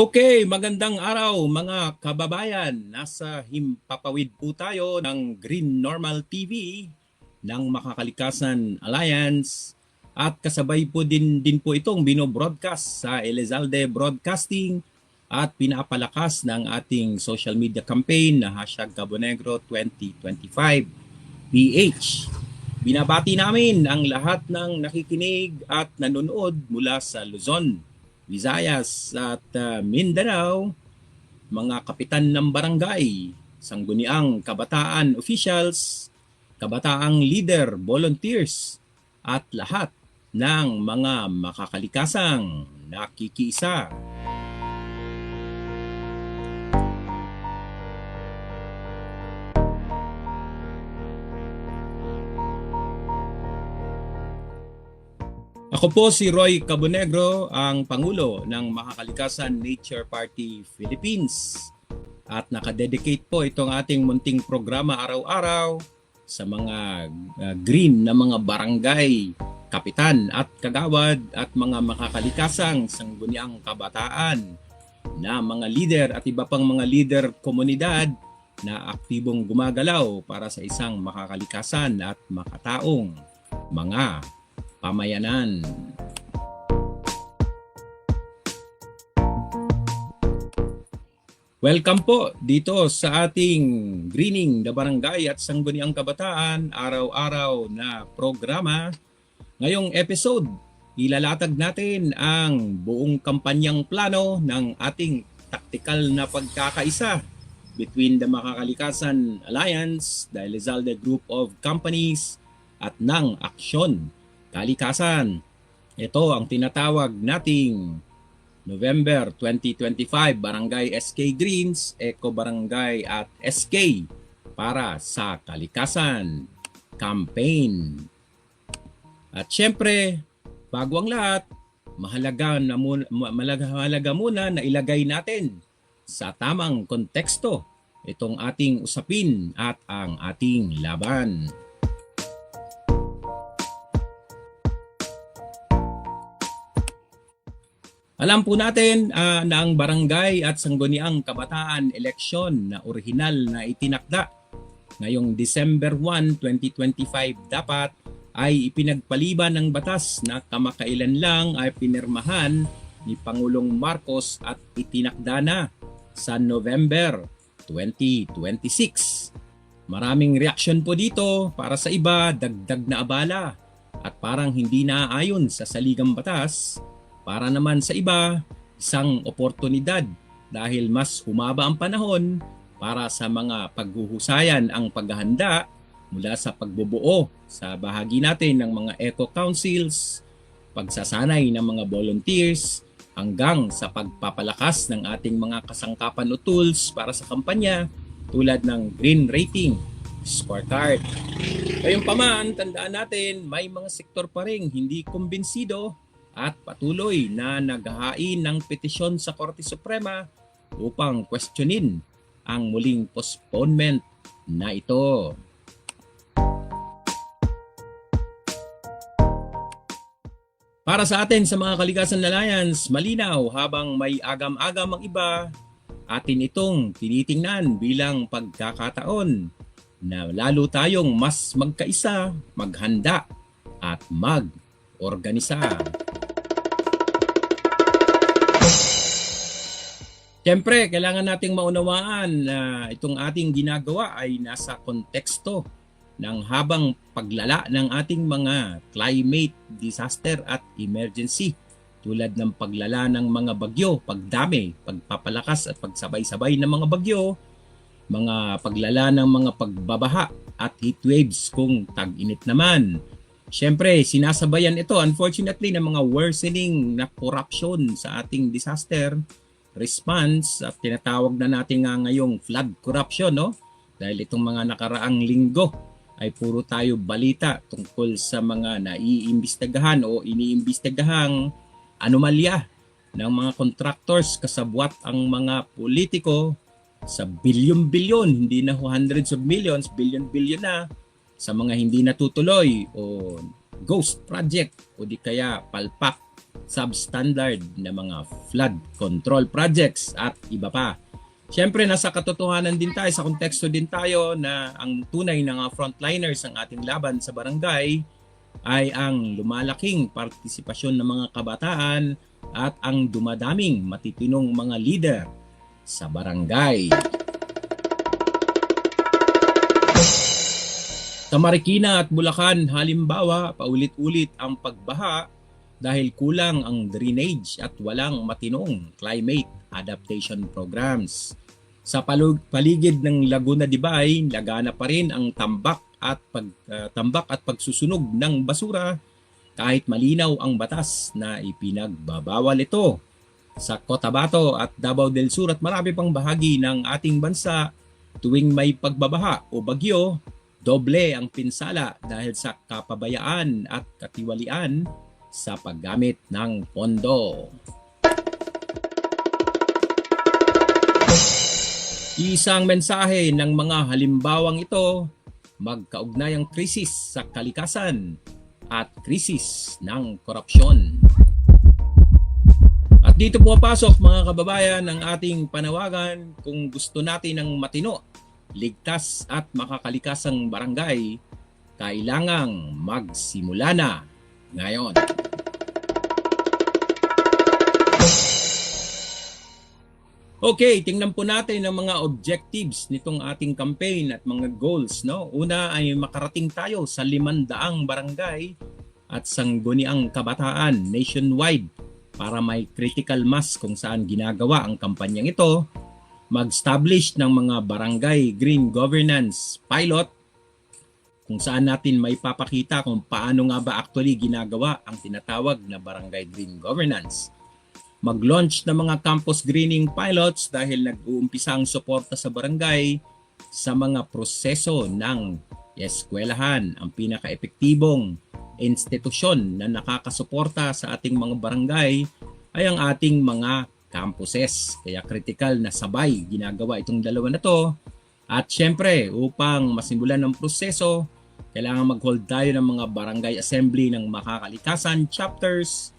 Okay, magandang araw mga kababayan. Nasa himpapawid po tayo ng Green Normal TV ng Makakalikasan Alliance at kasabay po din din po itong bino-broadcast sa Elizalde Broadcasting at pinapalakas ng ating social media campaign na hashtag Cabonegro 2025 PH. Binabati namin ang lahat ng nakikinig at nanonood mula sa Luzon, Visayas at uh, Mindanao, mga kapitan ng barangay, sangguniang kabataan officials, kabataang leader, volunteers, at lahat ng mga makakalikasang nakikiisa. Ako po si Roy Cabonegro, ang Pangulo ng Makakalikasan Nature Party Philippines. At nakadedicate po itong ating munting programa araw-araw sa mga uh, green na mga barangay, kapitan at kagawad at mga makakalikasang sangguniang kabataan na mga leader at iba pang mga leader komunidad na aktibong gumagalaw para sa isang makakalikasan at makataong mga pamayanan. Welcome po dito sa ating Greening the Barangay at Sangguniang Kabataan araw-araw na programa. Ngayong episode, ilalatag natin ang buong kampanyang plano ng ating taktikal na pagkakaisa between the Makakalikasan Alliance, the Elizalde Group of Companies at ng Aksyon Kalikasan. Ito ang tinatawag nating November 2025 Barangay SK Greens, Eco Barangay at SK para sa Kalikasan Campaign. At syempre, bago ang lahat, mahalaga, na muna, mahalaga muna na ilagay natin sa tamang konteksto itong ating usapin at ang ating laban. Alam po natin uh, na ang barangay at sangguniang kabataan eleksyon na orihinal na itinakda ngayong December 1, 2025 dapat ay ipinagpaliban ng batas na kamakailan lang ay pinirmahan ni Pangulong Marcos at itinakda na sa November 2026. Maraming reaksyon po dito para sa iba dagdag na abala at parang hindi naaayon sa saligang batas para naman sa iba, isang oportunidad dahil mas humaba ang panahon para sa mga paghuhusayan ang paghahanda mula sa pagbubuo sa bahagi natin ng mga eco councils, pagsasanay ng mga volunteers, hanggang sa pagpapalakas ng ating mga kasangkapan o tools para sa kampanya tulad ng green rating, scorecard. Gayunpaman, tandaan natin, may mga sektor pa rin hindi kumbinsido at patuloy na naghahain ng petisyon sa Korte Suprema upang questionin ang muling postponement na ito. Para sa atin sa mga Kalikasan Alliance, malinaw habang may agam-agam ang iba, atin itong tinitingnan bilang pagkakataon na lalo tayong mas magkaisa, maghanda at mag-organisa. Siyempre, kailangan nating maunawaan na itong ating ginagawa ay nasa konteksto ng habang paglala ng ating mga climate disaster at emergency tulad ng paglala ng mga bagyo, pagdami, pagpapalakas at pagsabay-sabay ng mga bagyo, mga paglala ng mga pagbabaha at heat waves kung tag-init naman. Siyempre, sinasabayan ito unfortunately ng mga worsening na corruption sa ating disaster response at tinatawag na natin nga ngayong flood corruption no? Dahil itong mga nakaraang linggo ay puro tayo balita tungkol sa mga naiimbestigahan o iniimbestigahang anomalya ng mga contractors kasabwat ang mga politiko sa bilyon-bilyon, hindi na hundreds of millions, billion-billion na sa mga hindi natutuloy o ghost project o di kaya palpak substandard na mga flood control projects at iba pa. Siyempre, nasa katotohanan din tayo, sa konteksto din tayo na ang tunay na frontliners ng ating laban sa barangay ay ang lumalaking partisipasyon ng mga kabataan at ang dumadaming matitinong mga leader sa barangay. Sa Marikina at Bulacan, halimbawa, paulit-ulit ang pagbaha dahil kulang ang drainage at walang matinong climate adaptation programs. Sa paligid ng Laguna de Bay, lagana pa rin ang tambak at pag ah, tambak at pagsusunog ng basura kahit malinaw ang batas na ipinagbabawal ito. Sa Cotabato at Davao del Sur at marami pang bahagi ng ating bansa, tuwing may pagbabaha o bagyo, doble ang pinsala dahil sa kapabayaan at katiwalian sa paggamit ng pondo. Isang mensahe ng mga halimbawang ito, magkaugnay ang krisis sa kalikasan at krisis ng korupsyon. At dito pumapasok mga kababayan ang ating panawagan kung gusto natin ng matino, ligtas at makakalikasang barangay, kailangang magsimula na ngayon. Okay, tingnan po natin ang mga objectives nitong ating campaign at mga goals. No? Una ay makarating tayo sa limandaang barangay at sangguniang kabataan nationwide para may critical mass kung saan ginagawa ang kampanyang ito. Mag-establish ng mga barangay green governance pilot kung saan natin may papakita kung paano nga ba actually ginagawa ang tinatawag na barangay green governance mag-launch ng mga campus greening pilots dahil nag-uumpisa ang suporta sa barangay sa mga proseso ng eskwelahan. Ang pinaka-epektibong institusyon na nakakasuporta sa ating mga barangay ay ang ating mga campuses. Kaya critical na sabay ginagawa itong dalawa na to. At syempre, upang masimulan ng proseso, kailangan mag-hold tayo ng mga barangay assembly ng makakalikasan chapters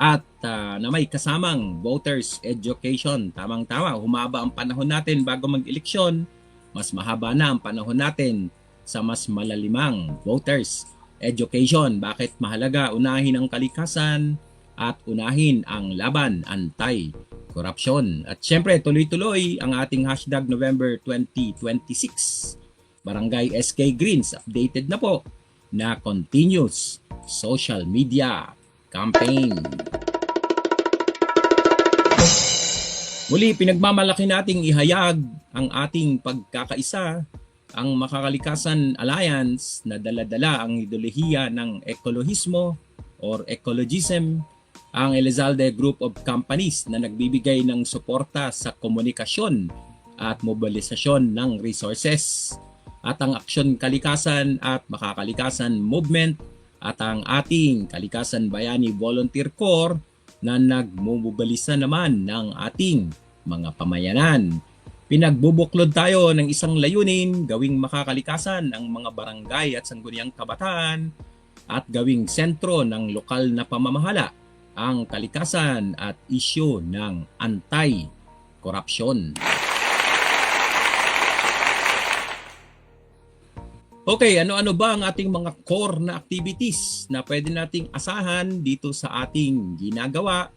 at ah, na may kasamang voters education. Tamang-tama, humaba ang panahon natin bago mag-eleksyon, mas mahaba na ang panahon natin sa mas malalimang voters education. Bakit mahalaga unahin ang kalikasan at unahin ang laban anti-corruption. At syempre, tuloy-tuloy ang ating hashtag November 2026. Barangay SK Greens, updated na po na continuous social media campaign. Muli, pinagmamalaki nating ihayag ang ating pagkakaisa, ang Makakalikasan Alliance na daladala ang ideolohiya ng ekolohismo or ecologism, ang Elizalde Group of Companies na nagbibigay ng suporta sa komunikasyon at mobilisasyon ng resources, at ang Aksyon Kalikasan at Makakalikasan Movement at ang ating Kalikasan Bayani Volunteer Corps na nagmumobilisa naman ng ating mga pamayanan. Pinagbubuklod tayo ng isang layunin, gawing makakalikasan ang mga barangay at sangguniang kabataan at gawing sentro ng lokal na pamamahala ang kalikasan at isyo ng anti-korupsyon. Okay, ano-ano ba ang ating mga core na activities na pwede nating asahan dito sa ating ginagawa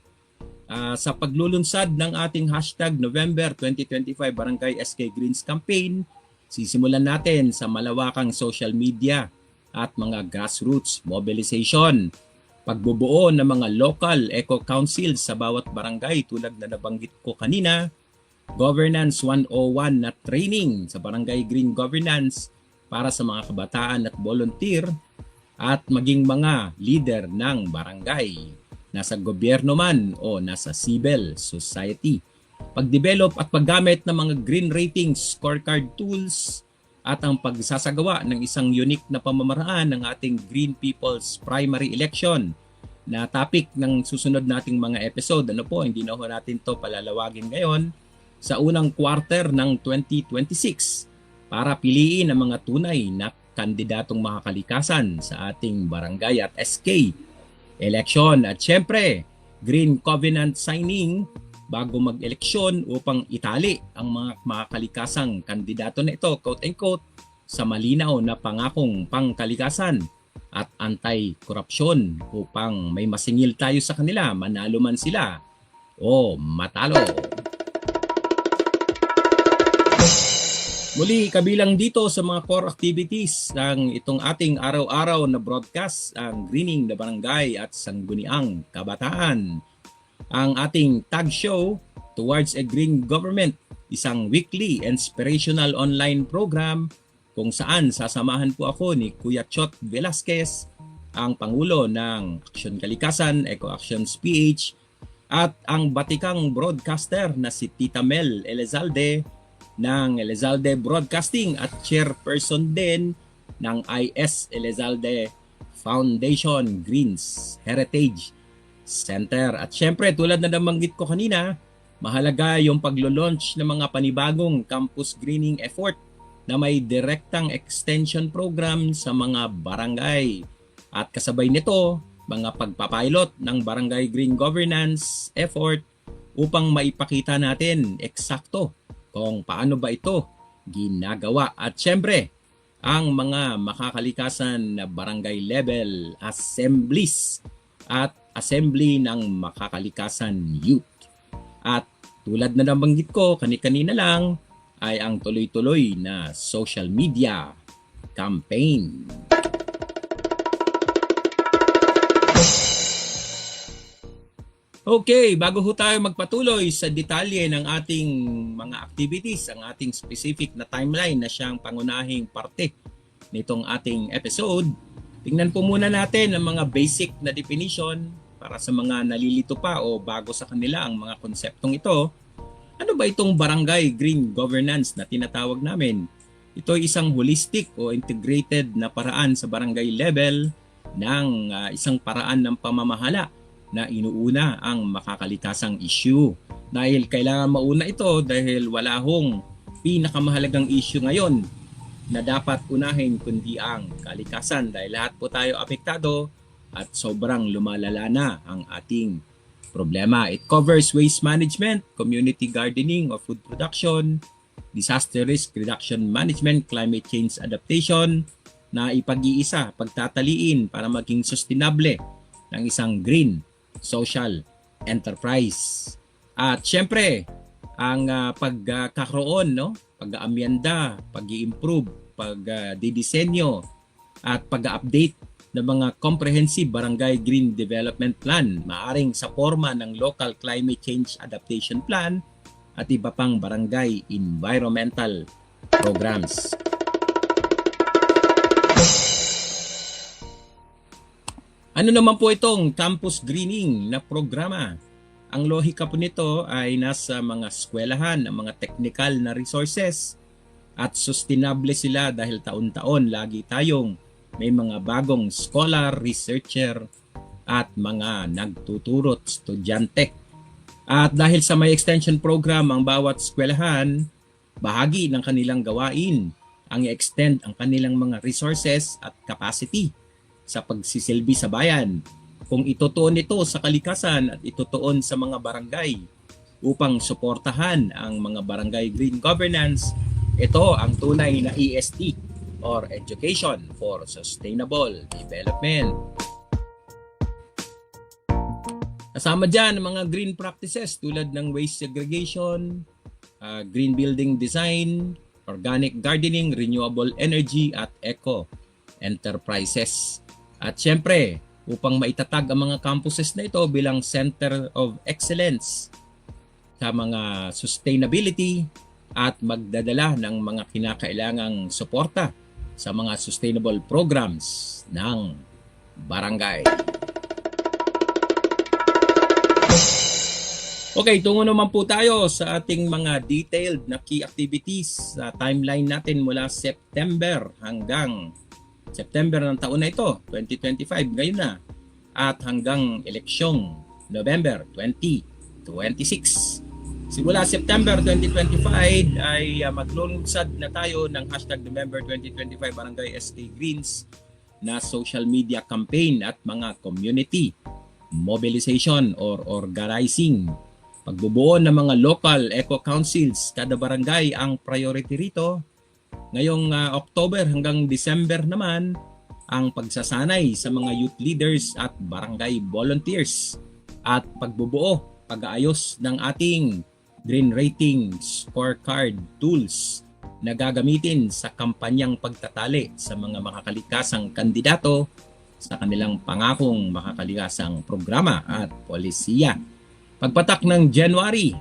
Ah, sa paglulunsad ng ating hashtag November 2025 Barangay SK Greens Campaign? Sisimulan natin sa malawakang social media at mga grassroots mobilization. Pagbubuo ng mga local eco councils sa bawat barangay tulad na nabanggit ko kanina, Governance 101 na training sa Barangay Green Governance para sa mga kabataan at volunteer at maging mga leader ng barangay. Nasa gobyerno man o nasa civil society. Pag-develop at paggamit ng mga green ratings, scorecard tools, at ang pagsasagawa ng isang unique na pamamaraan ng ating Green People's Primary Election na topic ng susunod nating mga episode. Ano po, hindi na ho natin to palalawagin ngayon sa unang quarter ng 2026 para piliin ang mga tunay na kandidatong makakalikasan sa ating barangay at SK election. At syempre, Green Covenant signing bago mag-eleksyon upang itali ang mga makalikasang kandidato na ito, quote-unquote, sa malinaw na pangakong pangkalikasan at anti-korupsyon upang may masingil tayo sa kanila, manalo man sila o matalo. Muli, kabilang dito sa mga core activities ng itong ating araw-araw na broadcast, ang Greening na Barangay at Sangguniang Kabataan. Ang ating tag show, Towards a Green Government, isang weekly inspirational online program kung saan sasamahan po ako ni Kuya Chot Velasquez, ang Pangulo ng Aksyon Kalikasan, Eco Actions PH, at ang batikang broadcaster na si Tita Mel Elizalde ng Elizalde Broadcasting at chairperson din ng IS Elizalde Foundation Greens Heritage Center. At syempre, tulad na nabanggit ko kanina, mahalaga yung paglo-launch ng mga panibagong campus greening effort na may direktang extension program sa mga barangay. At kasabay nito, mga pagpapilot ng barangay green governance effort upang maipakita natin eksakto kung paano ba ito ginagawa. At syempre, ang mga makakalikasan na barangay level assemblies at assembly ng makakalikasan youth. At tulad na nabanggit ko kani-kanina lang ay ang tuloy-tuloy na social media campaign. Okay, bago ho tayo magpatuloy sa detalye ng ating mga activities, ang ating specific na timeline na siyang pangunahing parte nitong ating episode, tingnan po muna natin ang mga basic na definition para sa mga nalilito pa o bago sa kanila ang mga konseptong ito. Ano ba itong barangay green governance na tinatawag namin? Ito ay isang holistic o integrated na paraan sa barangay level ng ah, isang paraan ng pamamahala na inuuna ang makakalikasang issue. Dahil kailangan mauna ito dahil wala hong pinakamahalagang issue ngayon na dapat unahin kundi ang kalikasan dahil lahat po tayo apektado at sobrang lumalala na ang ating problema. It covers waste management, community gardening or food production, disaster risk reduction management, climate change adaptation na ipag-iisa, pagtataliin para maging sustainable ng isang green social enterprise. At syempre, ang uh, pagkakaroon, no? pag-aamyanda, pag-i-improve, pag-didisenyo at pag-update ng mga comprehensive barangay green development plan maaring sa forma ng local climate change adaptation plan at iba pang barangay environmental programs. Ano naman po itong campus greening na programa? Ang lohika po nito ay nasa mga eskwelahan, ang mga technical na resources at sustainable sila dahil taon-taon lagi tayong may mga bagong scholar, researcher at mga nagtuturot estudyante. At dahil sa may extension program ang bawat eskwelahan, bahagi ng kanilang gawain ang i-extend ang kanilang mga resources at capacity sa pagsisilbi sa bayan. Kung itutuon ito sa kalikasan at itutuon sa mga barangay upang suportahan ang mga barangay green governance, ito ang tunay na EST or Education for Sustainable Development. Kasama dyan ang mga green practices tulad ng waste segregation, uh, green building design, organic gardening, renewable energy at eco enterprises. At syempre, upang maitatag ang mga campuses na ito bilang center of excellence sa mga sustainability at magdadala ng mga kinakailangang suporta sa mga sustainable programs ng barangay. Okay, tungo naman po tayo sa ating mga detailed na key activities sa timeline natin mula September hanggang September ng taon na ito, 2025, ngayon na, at hanggang eleksyong November 2026. Simula September 2025 ay uh, maglulunsad na tayo ng hashtag November 2025 Barangay SK Greens na social media campaign at mga community mobilization or organizing. Pagbubuo ng mga local eco councils, kada barangay ang priority rito. Ngayong ah, October hanggang December naman, ang pagsasanay sa mga youth leaders at barangay volunteers at pagbubuo, pag-aayos ng ating green rating scorecard tools na gagamitin sa kampanyang pagtatali sa mga makakalikasang kandidato sa kanilang pangakong makakalikasang programa at polisiya. Pagpatak ng January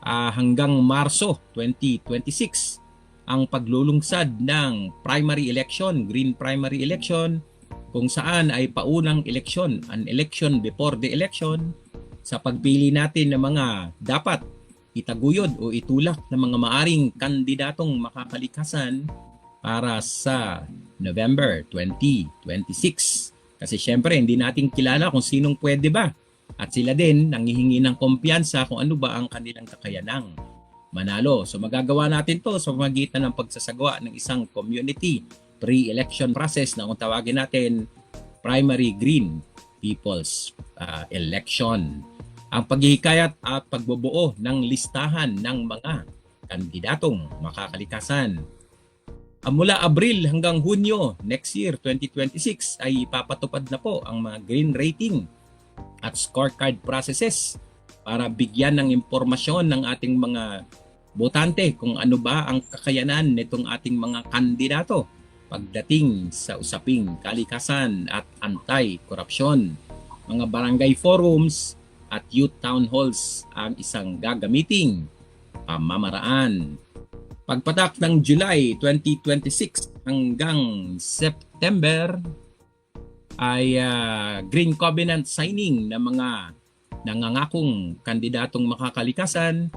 ah, hanggang Marso 2026, ang paglulungsad ng primary election, green primary election, kung saan ay paunang eleksyon, an election before the election, sa pagpili natin ng mga dapat itaguyod o itulak ng mga maaring kandidatong makakalikasan para sa November 2026. Kasi syempre, hindi natin kilala kung sinong pwede ba. At sila din nangihingi ng kumpiyansa kung ano ba ang kanilang kakayanang manalo. So magagawa natin to sa magitan ng pagsasagawa ng isang community pre-election process na kung tawagin natin primary green people's uh, election. Ang paghihikayat at pagbubuo ng listahan ng mga kandidatong makakalikasan. Ang mula Abril hanggang Hunyo next year 2026 ay ipapatupad na po ang mga green rating at scorecard processes para bigyan ng impormasyon ng ating mga botante kung ano ba ang kakayanan nitong ating mga kandidato pagdating sa usaping kalikasan at anti-korupsyon. Mga barangay forums at youth town halls ang isang gagamiting pamamaraan. Pagpatak ng July 2026 hanggang September ay ah, Green Covenant signing ng mga nangangakong kandidatong makakalikasan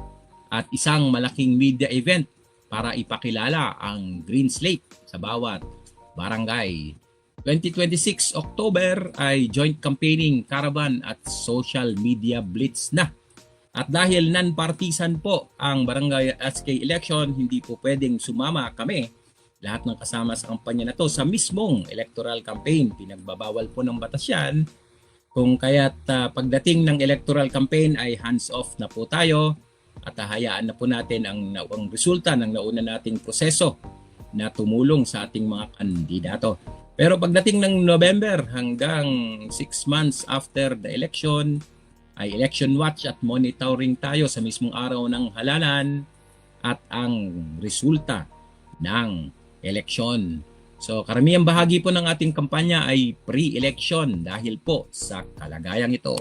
at isang malaking media event para ipakilala ang Green Slate sa bawat barangay. 2026 October ay joint campaigning caravan at social media blitz na. At dahil non-partisan po ang barangay SK election, hindi po pwedeng sumama kami lahat ng kasama sa kampanya na to sa mismong electoral campaign. Pinagbabawal po ng batas yan. Kung kaya't ah, pagdating ng electoral campaign ay hands-off na po tayo at hahayaan na po natin ang, ang resulta ng nauna nating proseso na tumulong sa ating mga kandidato. Pero pagdating ng November hanggang 6 months after the election, ay election watch at monitoring tayo sa mismong araw ng halalan at ang resulta ng eleksyon. So karamihang bahagi po ng ating kampanya ay pre-election dahil po sa kalagayang ito.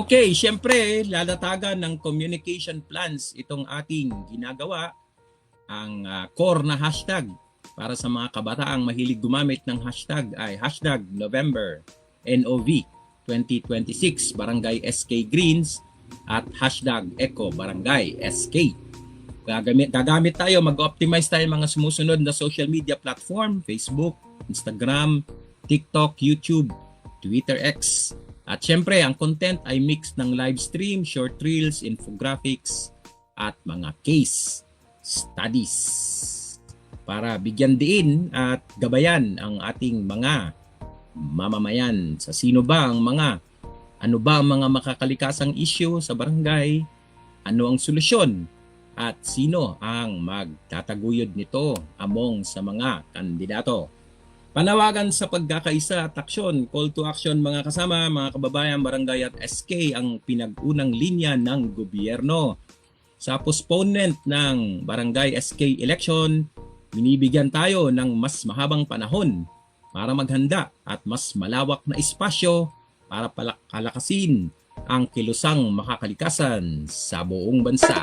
Okay, syempre, lalatagan ng communication plans itong ating ginagawa. Ang ah, core na hashtag para sa mga kabataang mahilig gumamit ng hashtag ay hashtag November NOV 2026 Barangay SK Greens at hashtag Eco Barangay SK. Gagamit, gagamit tayo, mag-optimize tayo mga sumusunod na social media platform, Facebook, Instagram, TikTok, YouTube, Twitter X. At syempre, ang content ay mix ng live stream, short reels, infographics, at mga case studies. Para bigyan din at gabayan ang ating mga mamamayan. Sa sino ba ang mga ano ba ang mga makakalikasang issue sa barangay, ano ang solusyon? At sino ang magtataguyod nito among sa mga kandidato. Panawagan sa pagkakaisa at aksyon, call to action mga kasama, mga kababayan, barangay at SK ang pinag-unang linya ng gobyerno. Sa postponement ng barangay SK election, binibigyan tayo ng mas mahabang panahon para maghanda at mas malawak na espasyo para palakasin ang kilusang makakalikasan sa buong bansa.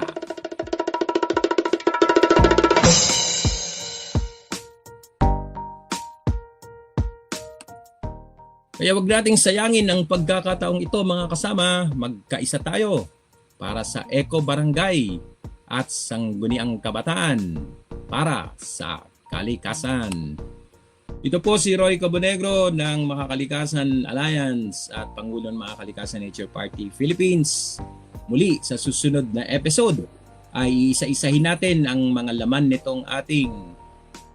Kaya wag nating sayangin ang pagkakataong ito mga kasama, magkaisa tayo para sa Eco Barangay at Sangguniang Kabataan para sa kalikasan. Ito po si Roy Cabonegro ng Makakalikasan Alliance at Pangulo ng Makakalikasan Nature Party Philippines. Muli sa susunod na episode ay isa-isahin natin ang mga laman nitong ating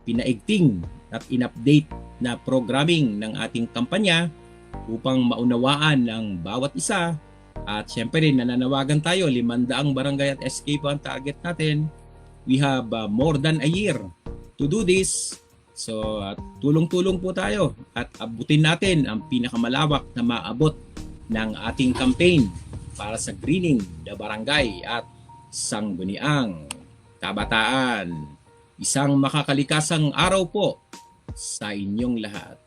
pinaigting at in-update na programming ng ating kampanya upang maunawaan ng bawat isa at syempre nananawagan tayo, limandaang barangay at SK po ang target natin. We have uh, more than a year to do this. So at tulong-tulong po tayo at abutin natin ang pinakamalawak na maabot ng ating campaign para sa greening the barangay at sangguniang kabataan. Isang makakalikasang araw po sa inyong lahat.